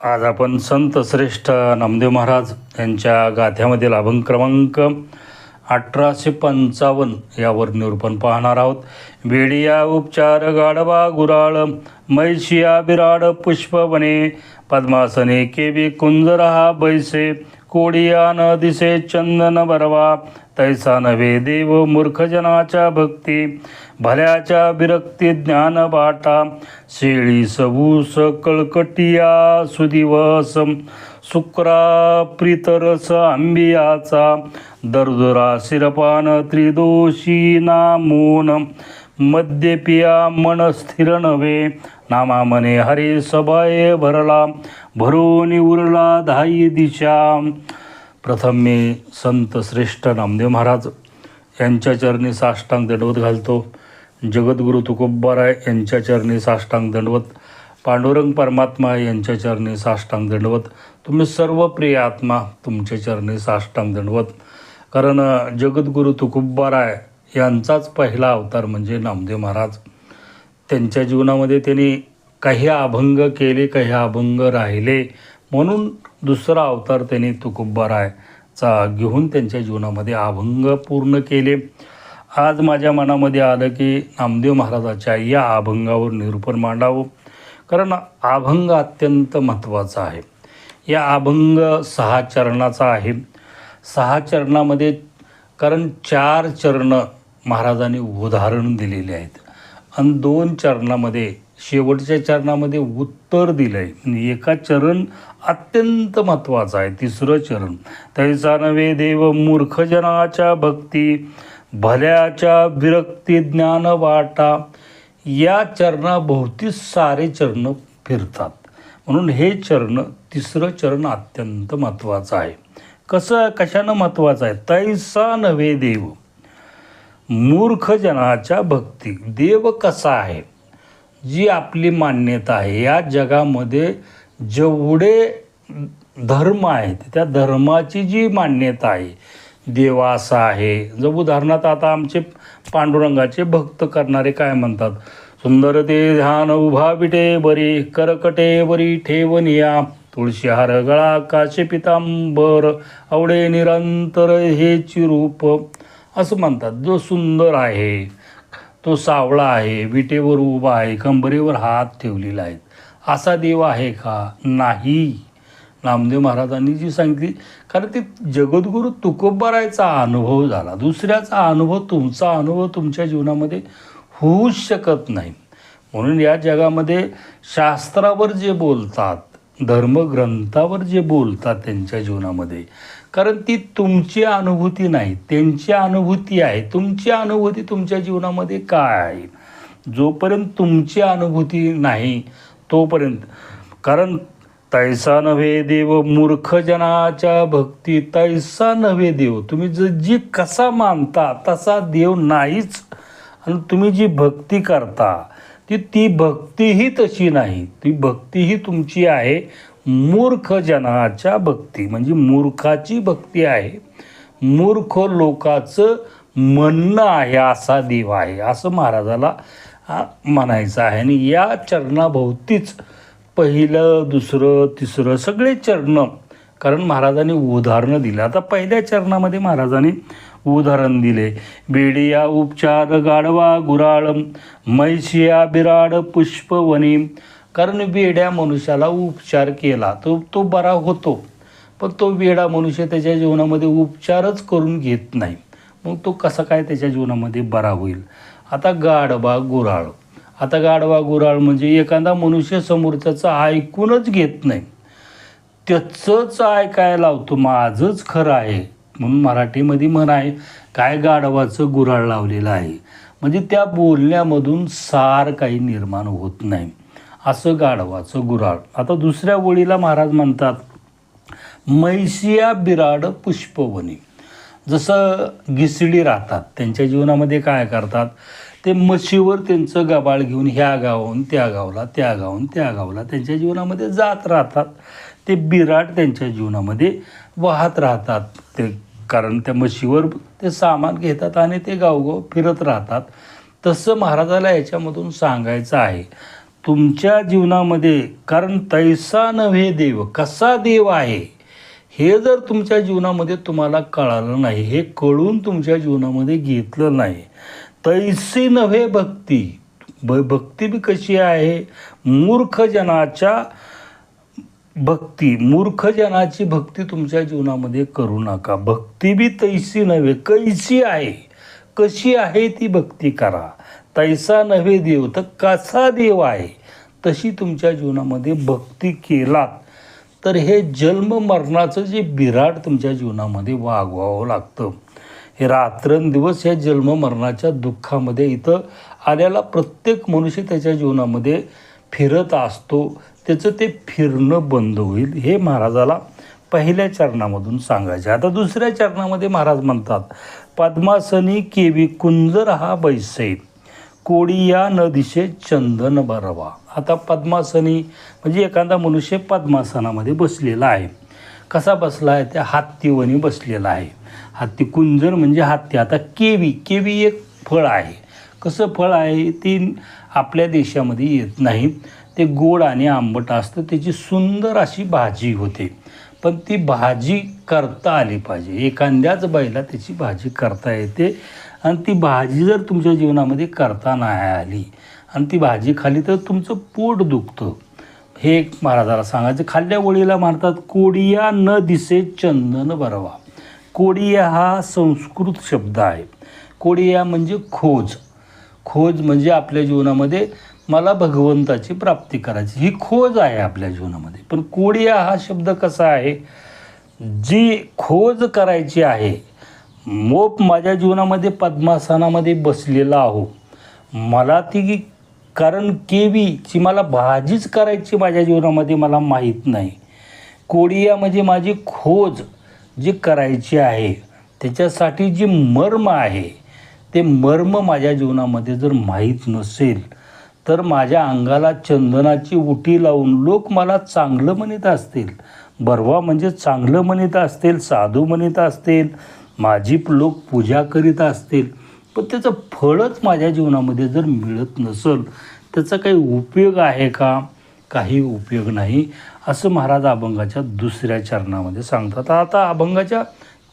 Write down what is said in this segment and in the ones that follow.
आज आपण संत श्रेष्ठ नामदेव महाराज यांच्या गाथ्यामधील अभंग क्रमांक अठराशे पंचावन्न यावर निरूपण पाहणार आहोत. बेडिया उपचार गाढवा गुराळ मैशिया बिराड पुष्पवने पद्मासने केवी कुंजरहा बैसे कोडिया न दिसे चंदन बरवा तैसा नव्हे देव मूर्खजनाच्या भक्ती भल्याच्या विरक्ती ज्ञान बाटा शेळी सबूस कळकटिया सुदिवस शुक्रा प्रितरस आंबियाचा दर्दुरा शिरपान त्रिदोषी नामून मद्यपिया मन स्थिर नव्हे नामा मने हरे सभाये भरला भरोनी उरला धाई दिशा. प्रथम मी संत श्रेष्ठ नामदेव महाराज यांच्या चरणी साष्टांग दंडवत घालतो. जगद्गुरु तुकोबाराय यांच्या चरणी साष्टांग दंडवत पांडुरंग परमात्मा यांच्या चरणी साष्टांग दंडवत तुम्ही सर्व प्रिय आत्मा तुमच्या चरणी साष्टांग दंडवत. कारण जगद्गुरु तुकोबाराय यांचाच पहिला अवतार म्हणजे नामदेव महाराज. त्यांच्या जीवनामध्ये त्यांनी काही अभंग केले काही अभंग राहिले. म्हणून दुसरा अवतार त्यांनी तुकोबारायचा घेऊन त्यांच्या जीवनामध्ये अभंग पूर्ण केले. आज माझ्या मनामध्ये आलं की नामदेव महाराजाच्या या अभंगावर निरूपण मांडावं. कारण अभंग अत्यंत महत्त्वाचा आहे. या अभंग सहा चरणाचा आहे. सहा चरणामध्ये कारण चार चरण महाराजांनी उदाहरण दिलेले आहेत. आणि दोन चरणामध्ये शेवटच्या चरणामध्ये उत्तर दिलं आहे म्हणजे एका चरण अत्यंत महत्त्वाचं आहे. तिसरं चरण तैसा नवे देव मूर्खजनाच्या भक्ती. भल्याच्या विरक्ती ज्ञान वाटा. या चरणाभोवती सारे चरण फिरतात. म्हणून हे चरण तिसरं चरण अत्यंत महत्त्वाचं आहे. कसं कशानं महत्त्वाचं आहे? तैसा नव्हे देव. मूर्ख जनाच्या भक्ती. देव कसा आहे? जी आपली मान्यता आहे. या जगामध्ये जेवढे धर्म आहेत त्या धर्माची जी मान्यता आहे देवा असा आहे. जर उदाहरणार्थ आता आमचे पांडुरंगाचे भक्त करणारे काय म्हणतात? सुंदर ते ध्यान उभा विटे बरी करकटे बरी ठेवनिया तुळशी हार गळा काशे पितांबर आवडे निरंतर हे चिरूप. असं म्हणतात जो सुंदर आहे तो सावळा आहे विटेवर उभा आहे कंबरेवर हात ठेवलेला आहे. असा देव आहे का? नाही. नामदेव महाराजांनी जी सांगितली कारण ते जगद्गुरू तुकोबारायचा अनुभव झाला. दुसऱ्याचा अनुभव तुमचा अनुभव तुमच्या जीवनामध्ये होऊच शकत नाही. म्हणून या जगामध्ये शास्त्रावर जे बोलतात धर्मग्रंथावर जे बोलतात त्यांच्या जीवनामध्ये कारण ती तुमची अनुभूती नाही त्यांची अनुभूती आहे. तुमची अनुभूती तुमच्या जीवनामध्ये काय आहे? जोपर्यंत तुमची अनुभूती नाही तोपर्यंत. कारण तैसा नव्हे देव मूर्खजनाच्या भक्ती तैसा नव्हे देव. तुम्ही ज जी कसा मानता तसा देव नाहीच. आणि तुम्ही जी भक्ती करता ती ती भक्तीही तशी नाही. ती भक्तीही तुमची आहे मूर्ख जनाच्या भक्ती. म्हणजे मूर्खाची भक्ती आहे. मूर्ख लोकाचं म्हणणं आहे असा देव आहे. असं महाराजाला म्हणायचं आहे. आणि या चरणाभोवतीच पहिलं दुसरं तिसरं सगळे चरण. कारण महाराजांनी उदाहरणं दिलं. आता पहिल्या चरणामध्ये महाराजांनी उदाहरण दिले. बेडिया उपचार गाढवा गुराळ मैशिया बिराड पुष्पवनी. कारण बेड्या मनुष्याला उपचार केला. तो तो बरा होतो. पण तो वेडा मनुष्य त्याच्या जीवनामध्ये उपचारच करून घेत नाही. मग तो कसा काय त्याच्या जीवनामध्ये बरा होईल? आता गाढवा गुराळ. आता गाढवा गुराळ म्हणजे एखादा मनुष्य समोरच्याचं ऐकूनच घेत नाही. त्याचंच ऐकायला लावतो माझंच खरं आहे. म्हणून मराठीमध्ये म्हण आहे काय गाढवाचं गुराळ लावलेलं आहे? म्हणजे त्या बोलण्यामधून सार काही निर्माण होत नाही. असं गाढवाचं गुराळ. आता दुसऱ्या ओळीला महाराज म्हणतात मैसिया बिराड पुष्पवनी. जसं गिसडी राहतात त्यांच्या जीवनामध्ये काय करतात ते म्हशीवर त्यांचं गबाळ घेऊन ह्या गावाहून त्या गावाला त्या गावाहून त्या गावाला त्यांच्या जीवनामध्ये जात राहतात. ते बिराट त्यांच्या जीवनामध्ये वाहत राहतात. ते कारण त्या मशीवर ते सामान घेतात आणि ते गावगाव फिरत राहतात. तसं महाराजाला याच्यामधून सांगायचं आहे तुमच्या जीवनामध्ये कारण तैसा नव्हे देव कसा देव आहे हे जर तुमच्या जीवनामध्ये तुम्हाला कळालं नाही हे कळून तुमच्या जीवनामध्ये घेतलं नाही तैसी नव्हे भक्ती. ब भक्ती बी कशी आहे? मूर्खजनाच्या भक्ती. मूर्खजनाची भक्ती तुमच्या जीवनामध्ये करू नका. भक्ती बी तैसी नव्हे कैसी आहे? कशी आहे ती भक्ती करा. तैसा नव्हे देव तर कसा देव आहे? तशी तुमच्या जीवनामध्ये भक्ती केलात तर हे जन्म मरणाचं जे बिराड तुमच्या जीवनामध्ये वागवावं लागतं. हे रात्रंदिवस या जन्म मरणाच्या दुःखामध्ये इथं आलेला प्रत्येक मनुष्य त्याच्या जीवनामध्ये फिरत असतो. त्याचं ते फिरणं बंद होईल हे महाराजाला पहिल्या चरणामधून सांगायचे आता दुसऱ्या चरणामध्ये महाराज म्हणतात पद्मासनी केवी कुंजर हा बैसे कोडिया न दिशे चंदन बरवा. आता पद्मासनी म्हणजे एखादा मनुष्य पद्मासनामध्ये बसलेला आहे. कसा बसला आहे? त्या हात्तीवनी बसलेला आहे. हत्ती कुंजर म्हणजे हत्ती आता केवी केवी एक फळ आहे. कसं फळ आहे? ती आपल्या देशामध्ये येत नाही. ते गोड आणि आंबट असतं. त्याची सुंदर अशी भाजी होते. पण ती भाजी करता आली पाहिजे. एखाद्याच बाईला त्याची भाजी करता येते. आणि ती भाजी जर तुमच्या जीवनामध्ये करता नाही आली आणि ती भाजी खाली तर तुमचं पोट दुखतं. हे एक महाराजाला सांगायचं खाल्ल्या वळीला म्हणतात कोडिया न दिसे चंदन बरवा कोडिया हा संस्कृत शब्द आहे. कोडिया म्हणजे खोज. खोज म्हणजे आपल्या जीवनामध्ये मला भगवंताची प्राप्ती करायची. ही खोज आहे आपल्या जीवनामध्ये. पण कोडिया हा शब्द कसा आहे? जी खोज करायची आहे मोप माझ्या जीवनामध्ये पद्मासनामध्ये बसलेला आहो. मला ती कारण केवीची मला भाजीच करायची माझ्या जीवनामध्ये मला माहीत नाही. कोडिया म्हणजे माझी खोज. जी करायची आहे त्याच्यासाठी जी मर्म आहे ते मर्म माझ्या जीवनामध्ये जर माहीत नसेल तर माझ्या अंगाला चंदनाची उटी लावून लोक मला चांगलं म्हणत असतील. बरवा म्हणजे चांगलं म्हणत असतील साधू म्हणत असतील माझी लोक पूजा करीत असतील. पण त्याचं फळच माझ्या जीवनामध्ये जर मिळत नसेल त्याचा काही उपयोग आहे का? काही उपयोग नाही असं महाराज अभंगाच्या दुसऱ्या चरणामध्ये सांगतात. आता अभंगाच्या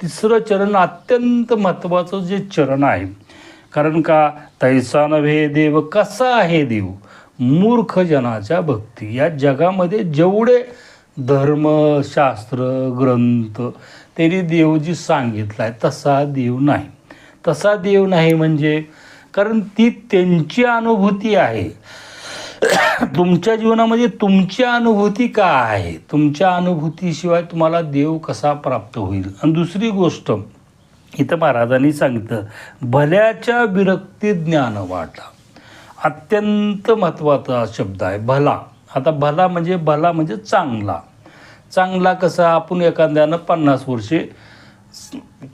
तिसरं चरण अत्यंत महत्त्वाचं जे चरण आहे. कारण का? तैसा नव्हे देव कसा आहे देव? मूर्ख जनाच्या भक्ती. या जगामध्ये जेवढे धर्म शास्त्र ग्रंथ त्यांनी देव जी सांगितला आहे तसा देव नाही. तसा देव नाही म्हणजे? कारण ती त्यांची अनुभूती आहे. तुमच्या जीवनामध्ये तुमची अनुभूती काय आहे? तुमच्या अनुभूतीशिवाय तुम्हाला देव कसा प्राप्त होईल? आणि दुसरी गोष्ट इथं महाराजांनी सांगितलं भल्याच्या विरक्ती ज्ञान वाटा. अत्यंत महत्त्वाचा शब्द आहे भला. आता भला म्हणजे भला म्हणजे चांगला. चांगला कसा? आपण एखाद्यानं पन्नास वर्षे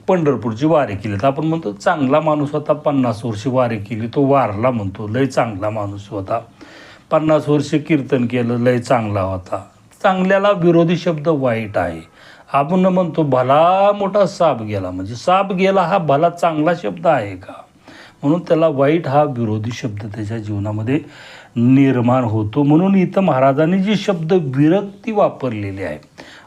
पंढरपूरची वारी केली. तर आपण म्हणतो चांगला माणूस होता पन्नास वर्षे वारी केली तो वारला म्हणतो लय चांगला माणूस होता. पन्नास वर्षे कीर्तन केलं लय चांगला होता. चांगल्याला विरोधी शब्द वाईट आहे. आपण म्हणतो भला मोठा साप गेला. म्हणजे साप गेला हा भला चांगला शब्द आहे का? म्हणून त्याला वाईट हा विरोधी शब्द त्याच्या जीवनामध्ये निर्माण होतो. म्हणून इथं महाराजांनी जी शब्द विरक्ती वापरलेली आहे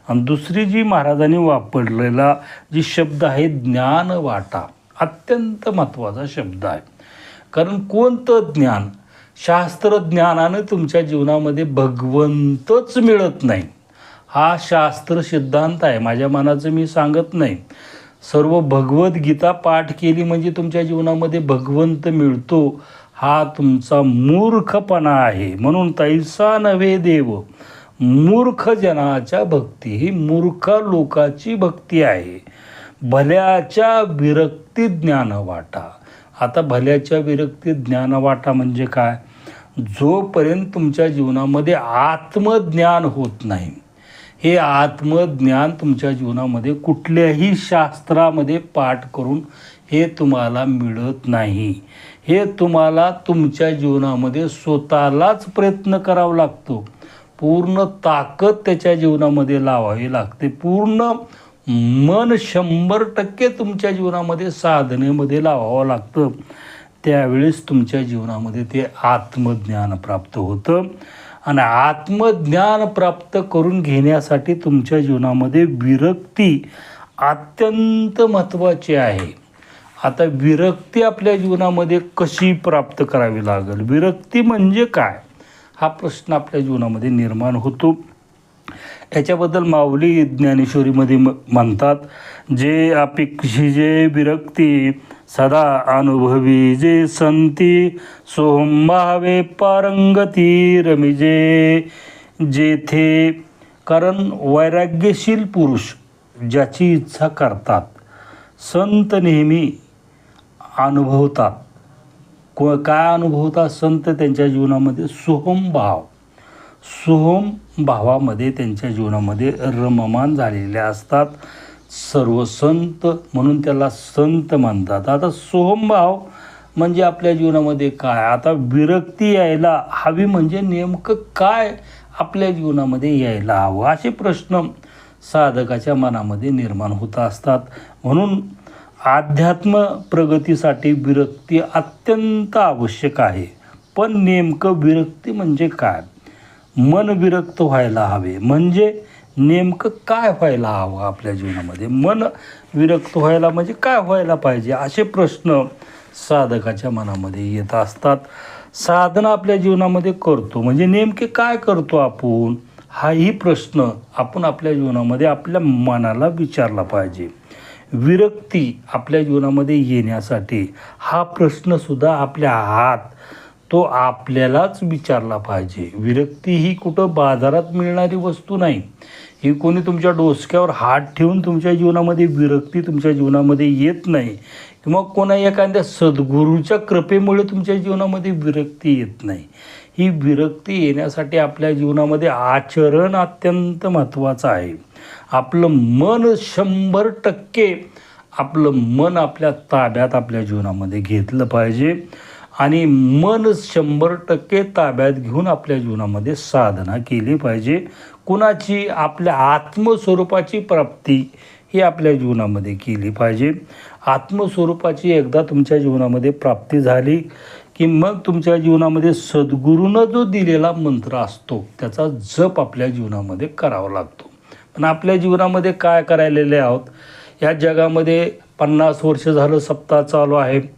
आणि दुसरी जी महाराजांनी वापरलेला जी शब्द आहे ज्ञान वाटा अत्यंत महत्त्वाचा शब्द आहे. कारण कोणतं ज्ञान शास्त्रज्ञानानं तुमच्या जीवनामध्ये भगवंतच मिळत नाही. हा शास्त्र सिद्धांत आहे. माझ्या मनाचं मी सांगत नाही. सर्व भगवद्गीता पाठ केली म्हणजे तुमच्या जीवनामध्ये भगवंत मिळतो. हा तुमचा मूर्खपणा आहे. म्हणून तैसा नव्हे देव. मूर्ख जनाच्या भक्ती ही मूर्ख लोकाची भक्ती आहे. भल्याच्या विरक्ती ज्ञान वाटा आता भल्याच्या विरक्ती ज्ञानवाटा म्हणजे काय? जोपर्यंत तुमच्या जीवनामध्ये आत्मज्ञान होत नाही हे आत्मज्ञान तुमच्या जीवनामध्ये कुठल्याही शास्त्रामध्ये पाठ करून हे तुम्हाला मिळत नाही. हे तुम्हाला तुमच्या जीवनामध्ये स्वतःलाच प्रयत्न करावा लागतो. पूर्ण ताकद त्याच्या जीवनामध्ये लावावी लागते. पूर्ण मन शंभर टक्के तुमच्या जीवनामध्ये साधनेमध्ये लावावं लागतं. त्यावेळेस तुमच्या जीवनामध्ये ते आत्मज्ञान प्राप्त होतं. आणि आत्मज्ञान प्राप्त करून घेण्यासाठी तुमच्या जीवनामध्ये विरक्ती अत्यंत महत्त्वाची आहे. आता विरक्ती आपल्या जीवनामध्ये कशी प्राप्त करावी लागेल? विरक्ती म्हणजे काय? हा प्रश्न आपल्या जीवनामध्ये निर्माण होतो. याच्याबद्दल माऊली ज्ञानेश्वरीमध्ये म म्हणतात जे अपेक्षी जे विरक्ती सदा अनुभवी जे संती सोहंभावे पारंगती रमिजे. जेथे कारण वैराग्यशील पुरुष ज्याची इच्छा करतात संत नेहमी अनुभवतात. को काय अनुभवतात संत? त्यांच्या जीवनामध्ये सोहम भाव. सोहम भावामध्ये त्यांच्या जीवनामध्ये रममान झालेले असतात. सर्व संत म्हणून त्याला संत म्हणतात. आता सोहमभाव म्हणजे आपल्या जीवनामध्ये काय? आता विरक्ती यायला हवी म्हणजे नेमकं काय आपल्या जीवनामध्ये यायला हवं? असे प्रश्न साधकाच्या मनामध्ये निर्माण होत असतात. म्हणून अध्यात्म प्रगतीसाठी विरक्ती अत्यंत आवश्यक आहे. पण नेमकं विरक्ती म्हणजे काय? मन विरक्त व्हायला हवे. म्हणजे नेमकं काय व्हायला हवं आपल्या जीवनामध्ये? मन विरक्त व्हायला म्हणजे काय व्हायला पाहिजे? असे प्रश्न साधकाच्या मनामध्ये येत असतात. साधना आपल्या जीवनामध्ये करतो. म्हणजे नेमके काय करतो आपण? हाही प्रश्न आपण आपल्या जीवनामध्ये आपल्या मनाला विचारला पाहिजे. विरक्ती आपल्या जीवनामध्ये येण्यासाठी हा प्रश्नसुद्धा आपल्या हात तो आपल्यालाच विचारला पाहिजे. विरक्ती ही कुठं बाजारात मिळणारी वस्तू नाही. ही कोणी तुमच्या डोसक्यावर हात ठेवून तुमच्या जीवनामध्ये विरक्ती तुमच्या जीवनामध्ये येत नाही किंवा कोणा एखाद्या सद्गुरूच्या कृपेमुळे तुमच्या जीवनामध्ये विरक्ती येत नाही. ही विरक्ती येण्यासाठी आपल्या जीवनामध्ये आचरण अत्यंत महत्त्वाचं आहे. आपलं मन शंभर टक्के आपलं मन आपल्या ताब्यात आपल्या जीवनामध्ये घेतलं पाहिजे. आणि मन शंभर टक्के ताब्यात घेऊन आपल्या जीवनामध्ये साधना केली पाहिजे. कुणाची? आपल्या आत्मस्वरूपाची प्राप्ती ही आपल्या जीवनामध्ये केली पाहिजे. आत्मस्वरूपाची एकदा तुमच्या जीवनामध्ये प्राप्ती झाली की मग तुमच्या जीवनामध्ये सद्गुरूनं जो दिलेला मंत्र असतो त्याचा जप आपल्या जीवनामध्ये करावा लागतो. पण आपल्या जीवनामध्ये काय करायलेले आहोत? या जगामध्ये पन्नास वर्ष झालं सप्ताह चालू आहे.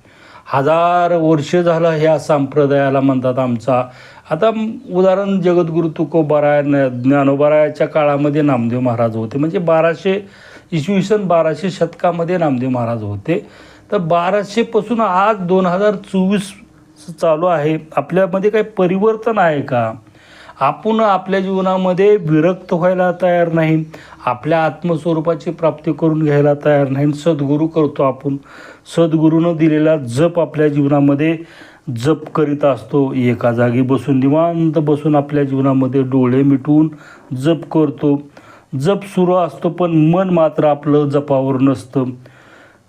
हजार वर्ष झालं ह्या संप्रदायाला म्हणतात आमचा. आता उदाहरण जगद्गुरु तुकोबाराय न ज्ञानोबारायाच्या काळामध्ये नामदेव महाराज होते. म्हणजे बाराशे इसवी सन बाराशे शतकामध्ये नामदेव महाराज होते. तर बाराशेपासून आज दोन हजार चोवीस चालू आहे. आपल्यामध्ये काही परिवर्तन आहे का? आपण आपल्या जीवनामध्ये विरक्त व्हायला तयार नाही. आपल्या आत्मस्वरूपाची प्राप्ती करून घ्यायला तयार नाही. सद्गुरू करतो आपण. सद्गुरूनं दिलेला जप आपल्या जीवनामध्ये जप करीत असतो. एका जागी बसून निवांत बसून आपल्या जीवनामध्ये डोळे मिटवून जप करतो. जप सुरू असतो पण मन मात्र आपलं जपावर नसतं.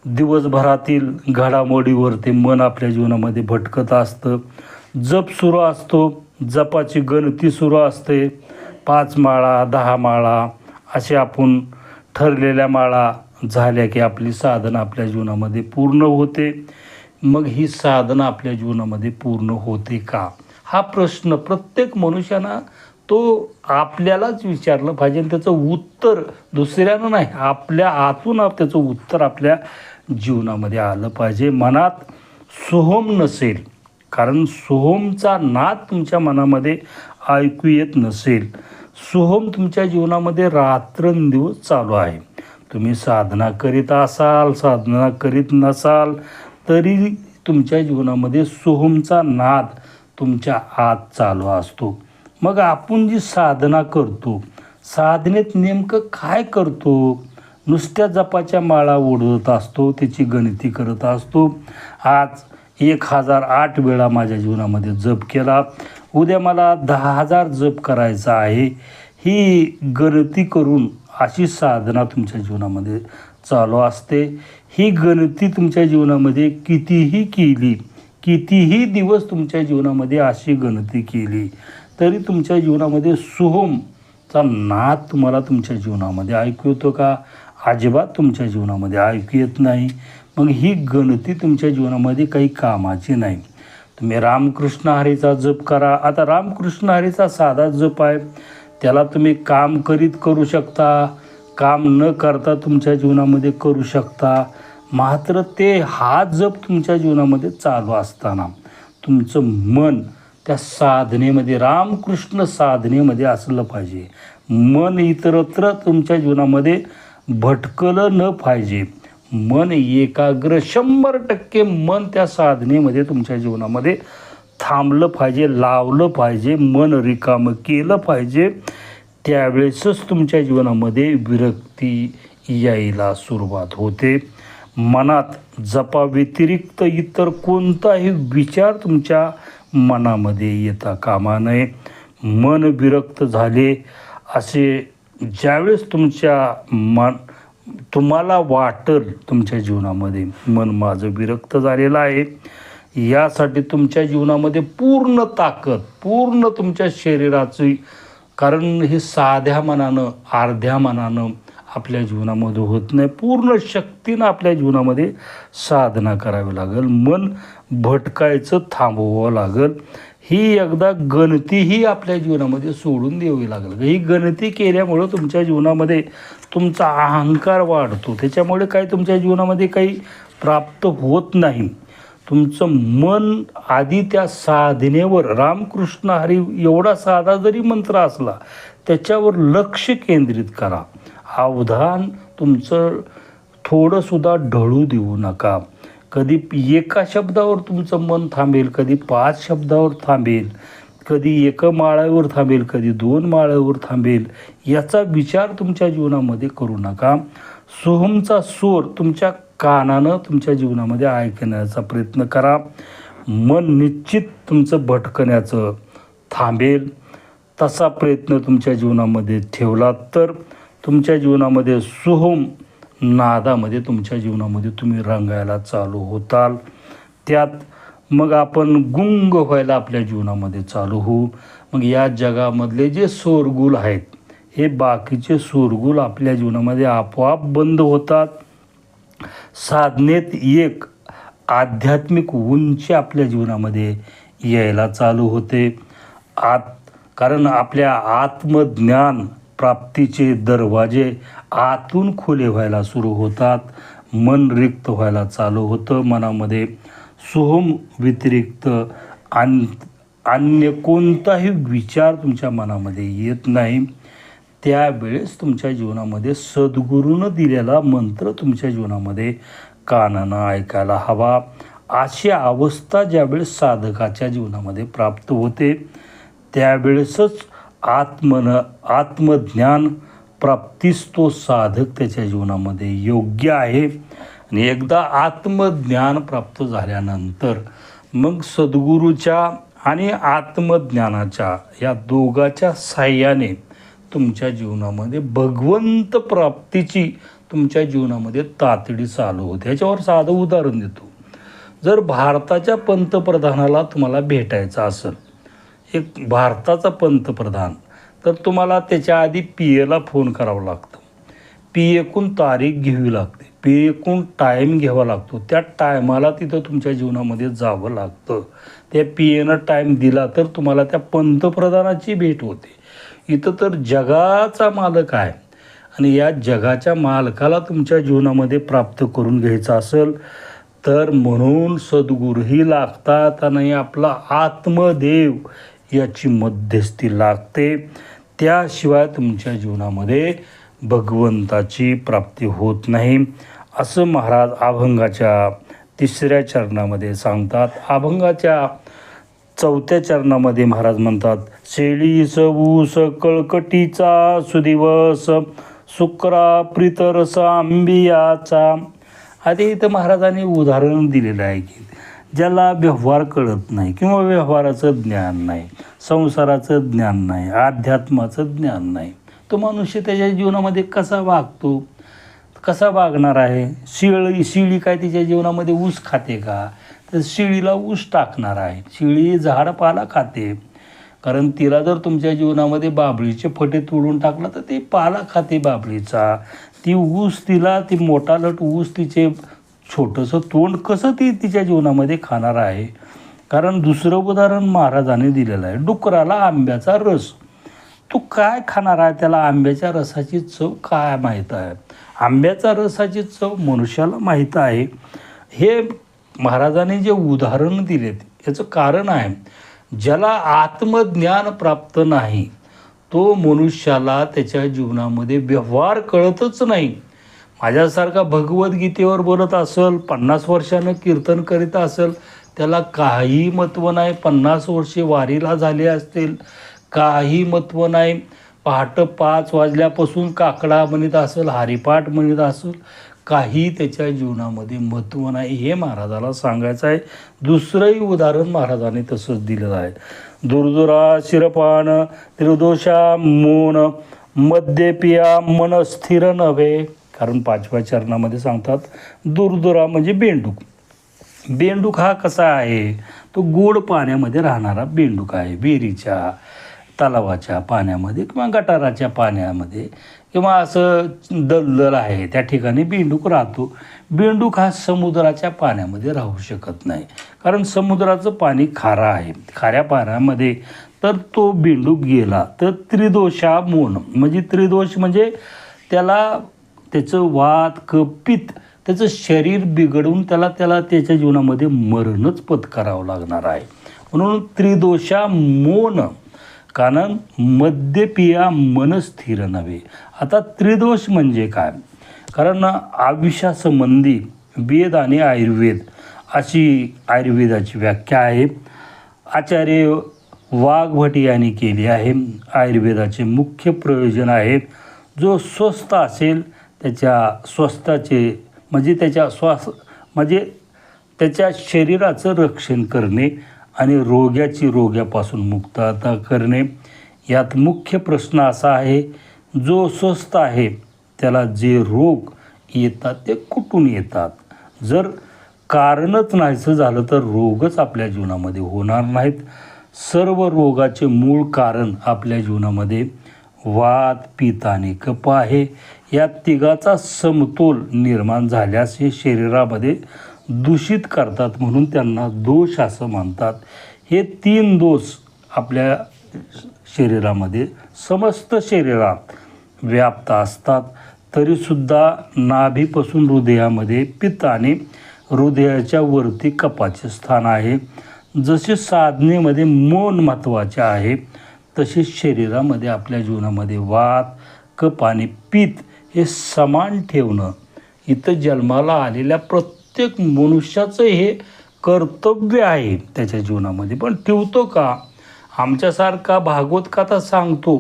दिवसभरातील घडामोडीवर ते मन आपल्या जीवनामध्ये भटकत असतं. जप सुरू असतो. जपाची गणती सुरू असते. पाच माळा दहा माळा असे आपण ठरलेल्या माळा झाल्या की आपली साधना आपल्या जीवनामध्ये पूर्ण होते. मग ही साधना आपल्या जीवनामध्ये पूर्ण होते का? हा प्रश्न प्रत्येक मनुष्यानं तो आपल्यालाच विचारलं पाहिजे आणि त्याचं उत्तर दुसऱ्यानं नाही आपल्या आतून त्याचं उत्तर आपल्या जीवनामध्ये आलं पाहिजे. मनात सोहम नसेल कारण सोहमचा नाद तुमच्या मनामध्ये ऐकू येत नसेल. सोहम तुमच्या जीवनामध्ये रात्रंदिवस चालू आहे. तुम्ही साधना करीत असाल साधना करीत नसाल तरी तुमच्या जीवनामध्ये सोहमचा नाद तुमच्या आत चालू असतो. मग आपण जी साधना करतो साधनेत नेमकं काय करतो? नुसत्या जपाच्या माळा ओढत असतो त्याची गणती करत असतो. आज एक हजार आठ वेळा माझ्या जीवनामध्ये जप केला. उद्या मला दहा हजार जप करायचा आहे. ही गणती करून अशी साधना तुमच्या जीवनामध्ये चालू असते. ही गणती तुमच्या जीवनामध्ये कितीही केली कितीही दिवस तुमच्या जीवनामध्ये अशी गणती केली तरी तुमच्या जीवनामध्ये सोहमचा नाद तुम्हाला तुमच्या जीवनामध्ये ऐकू येतो का? अजिबात तुमच्या जीवनामध्ये ऐकू येत नाही. मग ही गणती तुमच्या जीवनामध्ये काही कामाची नाही. तुम्ही रामकृष्ण हरीचा जप करा. आता रामकृष्ण हरीचा साधा जप आहे. त्याला तुम्ही काम करीत करू शकता. काम न करता तुमच्या जीवनामध्ये करू शकता. मात्र ते हा जप तुमच्या जीवनामध्ये चालू असताना तुमचं मन त्या साधनेमध्ये रामकृष्ण साधनेमध्ये असलं पाहिजे. मन इतरत्र तुमच्या जीवनामध्ये भटकलं न पाहिजे. मन एकाग्र शंभर टक्के मन त्या साधनेमध्ये तुमच्या जीवनामध्ये थांबलं पाहिजे लावलं पाहिजे मन रिकामं केलं पाहिजे. त्यावेळेसच तुमच्या जीवनामध्ये विरक्ती यायला सुरुवात होते. मनात जपाव्यतिरिक्त इतर कोणताही विचार तुमच्या मनामध्ये येता कामा नये. मन विरक्त झाले असे ज्यावेळेस तुमच्या मन तुम्हाला वाटल तुमच्या जीवनामध्ये मन माझं विरक्त झालेलं आहे. यासाठी तुमच्या जीवनामध्ये पूर्ण ताकद पूर्ण तुमच्या शरीराची कारण हे साध्या मनानं अर्ध्या मनानं आपल्या जीवनामध्ये होत नाही. पूर्ण शक्तीनं आपल्या जीवनामध्ये साधना करावी लागेल. मन भटकायचं थांबवावं लागेल. ही एकदा गणतीही आपल्या जीवनामध्ये सोडून द्यावी लागेल. ही गणती केल्यामुळं तुमच्या जीवनामध्ये तुमचा अहंकार वाढतो. त्याच्यामुळे काय तुमच्या जीवनामध्ये काही प्राप्त होत नाही. तुमचं मन आधी त्या साधनेवर रामकृष्ण हरी एवढा साधा जरी मंत्र असला त्याच्यावर लक्ष केंद्रित करा. अवधान तुमचं थोडंसुद्धा ढळू देऊ नका. कधी एका शब्दावर तुमचं मन थांबेल कधी पाच शब्दावर थांबेल कधी एका माळ्यावर थांबेल कधी दोन माळ्यावर थांबेल याचा विचार तुमच्या जीवनामध्ये करू नका. सोहमचा स्वर तुमच्या कानानं तुमच्या जीवनामध्ये ऐकण्याचा प्रयत्न करा. मन निश्चित तुमचं भटकण्याचं थांबेल. तसा प्रयत्न तुमच्या जीवनामध्ये ठेवला तर तुमच्या जीवनामध्ये सोहम नादामध्ये तुमच्या जीवनामध्ये तुम्ही रंगायला चालू होताल. त्यात मग आपण गुंग व्हायला आपल्या जीवनामध्ये चालू होऊ. मग या जगामधले जे सोरगुल आहेत हे बाकीचे सोरगुल आपल्या जीवनामध्ये आपोआप बंद होतात. साधनेत एक आध्यात्मिक उंची आपल्या जीवनामध्ये यायला चालू होते. आत कारण आपल्या आत्मज्ञान प्राप्तीचे दरवाजे आतून खुले व्हायला सुरू होतात. मन रिक्त व्हायला चालू होतं. मनामध्ये सोहम व्यतिरिक्त आन अन्य कोणताही विचार तुमच्या मनामध्ये येत नाही. त्यावेळेस तुमच्या जीवनामध्ये सद्गुरूनं दिलेला मंत्र तुमच्या जीवनामध्ये कानानं ऐकायला हवा. अशी अवस्था ज्यावेळेस साधकाच्या जीवनामध्ये प्राप्त होते त्यावेळेसच आत्मन आत्मज्ञान प्राप्तीस तो साधक त्याच्या जीवनामध्ये योग्य आहे. आणि एकदा आत्मज्ञान प्राप्त झाल्यानंतर मग सद्गुरूच्या आणि आत्मज्ञानाच्या या दोघाच्या साह्याने तुमच्या जीवनामध्ये भगवंत प्राप्तीची तुमच्या जीवनामध्ये तातडी चालू होते. याच्यावर साधं उदाहरण देतो. जर भारताच्या पंतप्रधानाला तुम्हाला भेटायचं असेल एक भारताचा पंतप्रधान. तर तुम्हाला त्याच्या आधी पी एला फोन करावा लागतो. पी एकूण तारीख घ्यावी लागते. पी एकूण टाईम घ्यावा लागतो. त्या टायमाला तिथं तुमच्या जीवनामध्ये जावं लागतं. त्या पी एनं टाईम दिला तर तुम्हाला त्या पंतप्रधानाची भेट होते. इथं तर जगाचा मालक आहे. आणि या जगाच्या मालकाला तुमच्या जीवनामध्ये प्राप्त करून घ्यायचं असेल तर म्हणून सद्गुरूही लागतात आणि आपला आत्मदेव याची मध्यस्थी लागते. त्याशिवाय तुमच्या जीवनामध्ये भगवंताची प्राप्ती होत नाही. असं महाराज अभंगाच्या तिसऱ्या चरणामध्ये सांगतात. अभंगाच्या चौथ्या चरणामध्ये महाराज म्हणतात शेळी ऊस कळकटीचा सुदिवस शुक्रा प्रितरस आंबियाचा. आधी इथं महाराजांनी उदाहरण दिलेलं आहे की ज्याला व्यवहार कळत नाही किंवा व्यवहाराचं ज्ञान नाही संसाराचं ज्ञान नाही अध्यात्माचं ज्ञान नाही तो मनुष्य त्याच्या जीवनामध्ये कसा वागतो? कसा वागणार आहे? शिळी शिळी काय तिच्या जीवनामध्ये ऊस खाते का? तर शिळीला ऊस टाकणार आहे. शिळी झाडपाला खाते. कारण तिला जर तुमच्या जीवनामध्ये बाबळीचे फटे तोडून टाकला तर ते पाला खाते बाबळीचा. ती ऊस तिला ती मोठा लट ऊस तिचे छोटंसं तोंड कसं ती तिच्या जीवनामध्ये खाणार आहे? कारण दुसरं उदाहरण महाराजाने दिलेलं आहे. डुकराला आंब्याचा रस. तो काय खाणार आहे? त्याला आंब्याच्या रसाची चव काय माहीत आहे? आंब्याचा रसाची चव मनुष्याला माहीत आहे. हे महाराजांनी जे उदाहरण दिलेत याचं कारण आहे. ज्याला आत्मज्ञान प्राप्त नाही तो मनुष्याला त्याच्या जीवनामध्ये व्यवहार कळतच नाही. माझ्यासारखा भगवद्गीतेवर बोलत असेल पन्नास वर्षानं कीर्तन करीत असेल त्याला काही महत्त्व नाही. पन्नास वर्षे वारीला झाले असतील काही महत्त्व नाही. पहाटं पाच वाजल्यापासून काकडा म्हणत असेल हरिपाठ म्हणत असेल काही त्याच्या जीवनामध्ये महत्त्व नाही हे महाराजाला सांगायचं आहे. दुसरंही उदाहरण महाराजांनी तसंच दिलेलं आहे. दुर्दुरा शिरपान त्रिदोषा मोन मद्यपिया मन स्थिर नव्हे. कारण पाचव्या चरणामध्ये सांगतात दुर्दुरा म्हणजे बेंडूक. बेंडूक हा कसा आहे? तो गोड पाण्यामध्ये राहणारा बेंडूक आहे. विहिरीच्या तलावाच्या पाण्यामध्ये किंवा गटाराच्या पाण्यामध्ये किंवा असं दलदल आहे त्या ठिकाणी बेंडूक राहतो. बेंडूक हा समुद्राच्या पाण्यामध्ये राहू शकत नाही. कारण समुद्राचं पाणी खारं आहे. खाऱ्या पाण्यामध्ये तर तो बेंडूक गेला. तर त्रिदोषा मोन म्हणजे त्रिदोष म्हणजे त्याला त्याचं वात कपित त्याचं शरीर बिघडून त्याला त्याला त्याच्या जीवनामध्ये मरणच पत्करावं लागणार आहे. म्हणून त्रिदोषा मोन कारण मद्यपिया मन स्थिर नव्हे. आता त्रिदोष म्हणजे काय? कारण आयुष्यासंबंधी वेद आणि आयुर्वेद अशी आयुर्वेदाची व्याख्या आहे. आचार्य वाघभटी यांनी केली आहे. आयुर्वेदाचे मुख्य प्रयोजन आहे जो स्वस्त असेल त्याच्या स्वस्थाचे म्हणजे त्याच्या श्वास म्हणजे त्याच्या शरीराचं रक्षण करणे आणि रोग्याची रोग्यापासून मुक्तता करणे. यात मुख्य प्रश्न असा आहे जो स्वस्थ आहे त्याला जे रोग येतात ते कुठून येतात? जर कारणच नाहीचं झालं तर रोगच आपल्या जीवनामध्ये होणार नाहीत. सर्व रोगाचे मूळ कारण आपल्या जीवनामध्ये वात पित आणि कप आहे. या तिघाचा समतोल निर्माण झाल्यास हे शरीरामध्ये दूषित करतात म्हणून त्यांना दोष असं म्हणतात हे तीन दोष आपल्या शरीरामध्ये समस्त शरीरात व्याप्त असतात. तरीसुद्धा नाभीपासून हृदयामध्ये पित्त आणि हृदयाच्या वरती कपाचे स्थान आहे. जसे साधनेमध्ये मौन महत्त्वाचे आहे तसेच शरीरामध्ये आपल्या जीवनामध्ये वात कप आणि पित्त हे समान ठेवणं इथं जन्माला आलेल्या प्रत्येक मनुष्याचं हे कर्तव्य आहे त्याच्या जीवनामध्ये. पण ठेवतो का? आमच्यासारखा भागवत कथा सांगतो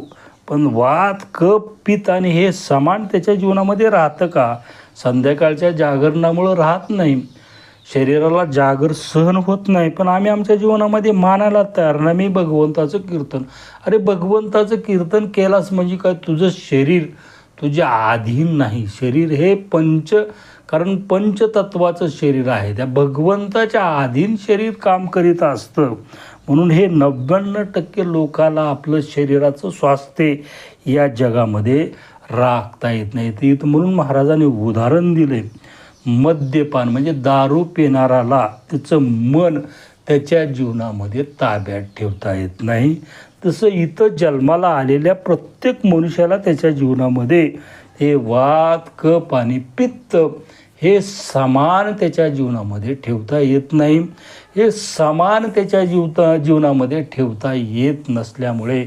पण वात कप पित आणि हे समान त्याच्या जीवनामध्ये राहतं का? संध्याकाळच्या जागरणामुळं राहत नाही. शरीराला जागर सहन होत नाही पण आम्ही आमच्या जीवनामध्ये मानायला तयार नाही. मी भगवंताचं कीर्तन. अरे भगवंताचं कीर्तन केलास म्हणजे काय? तुझं शरीर तुझ्या आधीन नाही. शरीर हे पंच कारण पंचतत्वाचं शरीर आहे. त्या भगवंताच्या अधीन शरीर काम करीत असतं. म्हणून हे नव्याण्णव टक्के लोकाला आपलं शरीराचं स्वास्थ्य या जगामध्ये राखता येत नाही. ते म्हणून महाराजांनी उदाहरण दिले. मद्यपान म्हणजे दारू पिणाराला त्याचं मन त्याच्या जीवनामध्ये ताब्यात ठेवता येत नाही. तसं इथं जन्माला आलेल्या प्रत्येक मनुष्याला त्याच्या जीवनामध्ये हे वात कप आणि पित्त हे समान त्याच्या जीवनामध्ये ठेवता येत नाही. हे समान त्याच्या जीवता जीवनामध्ये ठेवता येत नसल्यामुळे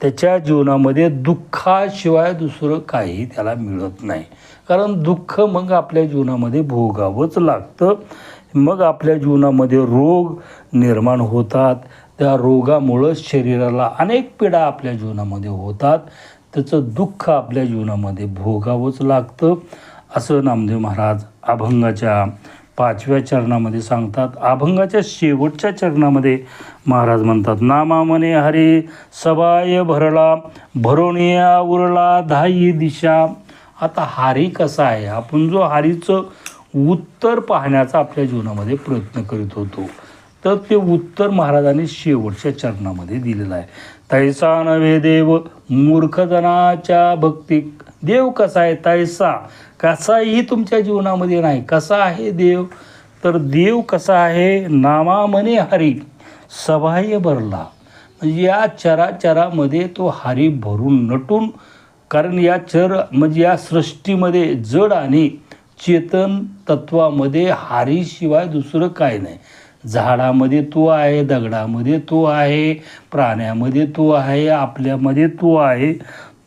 त्याच्या जीवनामध्ये दुःखाशिवाय दुसरं काही त्याला मिळत नाही. कारण दुःख मग आपल्या जीवनामध्ये भोगावंच लागतं. मग आपल्या जीवनामध्ये रोग निर्माण होतात. त्या रोगामुळं शरीराला अनेक पीडा आपल्या जीवनामध्ये होतात. त्याचं दुःख आपल्या जीवनामध्ये भोगावंच लागतं. असं नामदेव महाराज अभंगाच्या पाचव्या चरणामध्ये सांगतात. अभंगाच्या शेवटच्या चरणामध्ये महाराज म्हणतात नामा म्हणे हरे सबाय भरला भरोणिया उरला धाई दिशा आता हारी कसा आहे? आपण जो हारीचं उत्तर पाहण्याचा आपल्या जीवनामध्ये प्रयत्न करीत होतो तर ते उत्तर महाराजांनी शेवटच्या चरणामध्ये दिलेलं आहे. तैसा नव्हे देव मूर्खजनाच्या भक्ती. देव कसा आहे तैसा? कसाही तुमच्या जीवनामध्ये नाही कसा आहे देव? तर देव कसा आहे? नामामने हरी. सबाह्य भरला. म्हणजे या चराचरामध्ये तो हरी भरून नटून कारण या चर म्हणजे या सृष्टीमध्ये जड आणि चेतन तत्वामध्ये हारीशिवाय दुसरं काय नाही. झाडामध्ये तो आहे दगडामध्ये तो आहे प्राण्यामध्ये तो आहे आपल्यामध्ये तो आहे.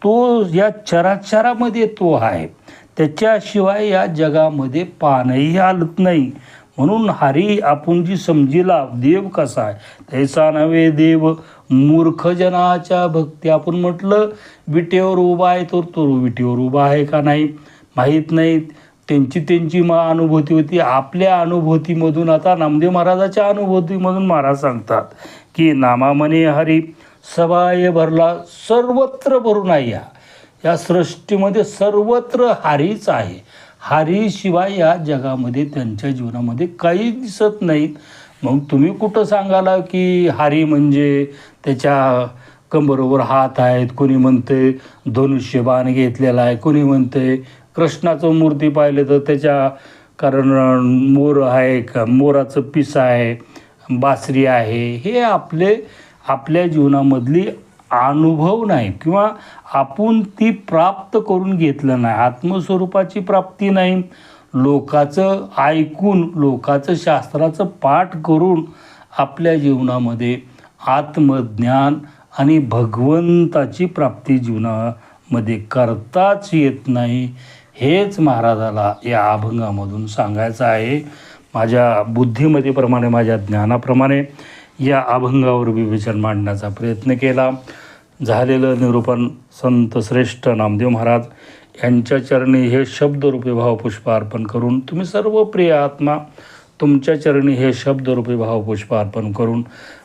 तो या चराचरामध्ये तो आहे. त्याच्याशिवाय या जगामध्ये पानही हालत नाही. म्हणून हरी आपण जी समजिला देव कसा आहे? त्याचा नव्हे देव मूर्खजनाच्या भक्ती. आपण म्हटलं विटेवर उभा आहे तर तो विटेवर उभा आहे का नाही? माहीत नाही. त्यांची त्यांची मा अनुभूती होती. आपल्या अनुभूतीमधून आता नामदेव महाराजाच्या अनुभूतीमधून महाराज सांगतात की नामामने हरी सबाय भरला सर्वत्र भरून आहे या या सृष्टीमध्ये सर्वत्र हारीच आहे. हारीशिवाय या जगामध्ये त्यांच्या जीवनामध्ये काही दिसत नाहीत. मग तुम्ही कुठं सांगाला की हारी म्हणजे त्याच्या कंबरोबर हात आहेत कोणी म्हणते धनुष्यबाण घेतलेला आहे कोणी म्हणते कृष्णाचं मूर्ती पाहिले तर त्याच्या कारण मोर आहे का मोराचं पिस आहे बासरी आहे. हे आपले आपल्या जीवनामधली अनुभव नाही किंवा आपण ती प्राप्त करून घेतलं नाही आत्मस्वरूपाची प्राप्ती नाही. लोकाचं ऐकून लोकाचं शास्त्राचं पाठ करून आपल्या जीवनामध्ये आत्मज्ञान आणि भगवंताची प्राप्ती जीवनामध्ये करताच येत नाही हेच महाराजाला या अभंगामधून सांगायचं आहे. माझ्या बुद्धिमत्तेप्रमाणे माझ्या ज्ञानाप्रमाणे या अभंगावर विवेचन मांडण्याचा प्रयत्न केला. झालेलं निरूपण संत श्रेष्ठ नामदेव महाराज यांच्या चरणी हे शब्दरूपी भावपुष्प अर्पण करून तुम्ही सर्व प्रिय आत्मा तुमच्या चरणी हे शब्दरूपी भावपुष्प अर्पण करून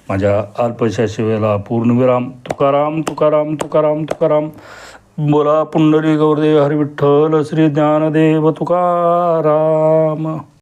माझ्या अल्पशा शिवेला पूर्णविराम. तुकाराम तुकाराम तुकाराम तुकाराम. बोला पुंडली गौरदेव हरिविठ्ठल श्री ज्ञानदेव तुकाराम.